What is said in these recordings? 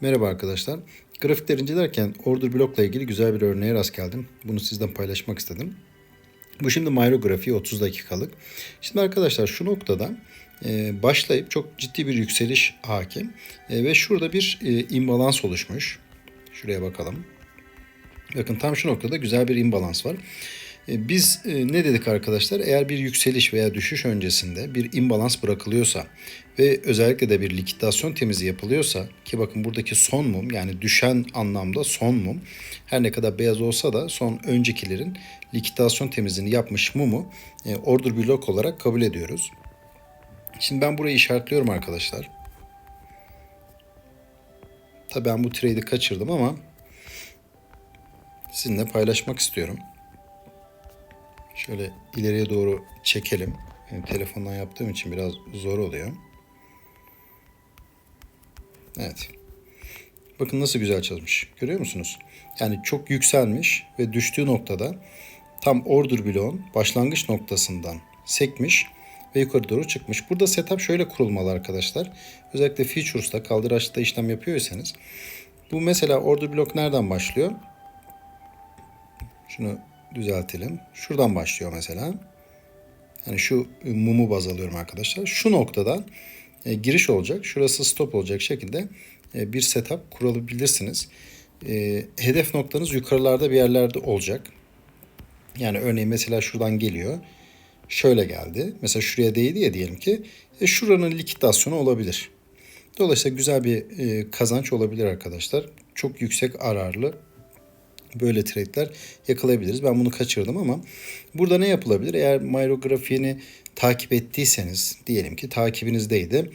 Merhaba arkadaşlar. Grafikler incelerken order blokla ilgili güzel bir örneğe rast geldim. Bunu sizden paylaşmak istedim. Bu şimdi Miro grafiği 30 dakikalık. Şimdi arkadaşlar şu noktada e, başlayıp çok ciddi bir yükseliş hakim. E, ve şurada bir e, imbalans oluşmuş. Şuraya bakalım. Bakın tam şu noktada güzel bir imbalans var. E, Biz e, ne dedik arkadaşlar? Eğer bir yükseliş veya düşüş öncesinde bir imbalans bırakılıyorsa ve özellikle de bir likidasyon temizliği yapılıyorsa ki bakın buradaki son mum yani düşen anlamda son mum her ne kadar beyaz olsa da son öncekilerin likidasyon temizliğini yapmış mumu e, order block olarak kabul ediyoruz. Şimdi ben burayı işaretliyorum arkadaşlar. Tabii ben bu trade'i kaçırdım ama sizinle paylaşmak istiyorum. Şöyle ileriye doğru çekelim. Yani telefondan yaptığım için biraz zor oluyor. Evet. Bakın nasıl güzel çalışmış. Görüyor musunuz? Yani çok yükselmiş ve düştüğü noktada tam order bloğun başlangıç noktasından sekmiş ve yukarı doğru çıkmış. Burada setup şöyle kurulmalı arkadaşlar. Özellikle features'ta kaldıraçta işlem yapıyorsanız bu mesela order blok nereden başlıyor? Şunu düzeltelim. Şuradan başlıyor mesela. Hani şu mumu baz alıyorum arkadaşlar. Şu noktadan e, giriş olacak. Şurası stop olacak şekilde e, bir setup kurabilirsiniz. E, hedef noktanız yukarılarda bir yerlerde olacak. Yani örneğin mesela şuradan geliyor. Şöyle geldi. Mesela şuraya değdi ya diyelim ki. E, şuranın likidasyonu olabilir. Dolayısıyla güzel bir e, kazanç olabilir arkadaşlar. Çok yüksek ararlı böyle trade'ler yakalayabiliriz. Ben bunu kaçırdım ama burada ne yapılabilir? Eğer Miro grafiğini takip ettiyseniz diyelim ki takibinizdeydi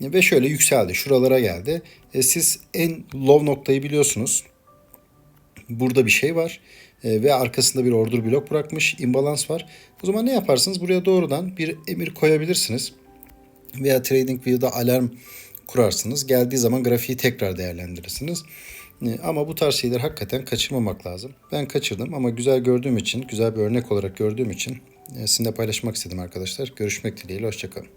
ve şöyle yükseldi. Şuralara geldi. E, siz en low noktayı biliyorsunuz. Burada bir şey var e, ve arkasında bir order blok bırakmış. imbalans var. O zaman ne yaparsınız? Buraya doğrudan bir emir koyabilirsiniz. Veya TradingView'da alarm kurarsınız. Geldiği zaman grafiği tekrar değerlendirirsiniz. E, Ama bu tarz şeyleri hakikaten kaçırmamak lazım. Ben kaçırdım ama güzel gördüğüm için, güzel bir örnek olarak gördüğüm için e, sizinle paylaşmak istedim arkadaşlar. Görüşmek dileğiyle, hoşçakalın.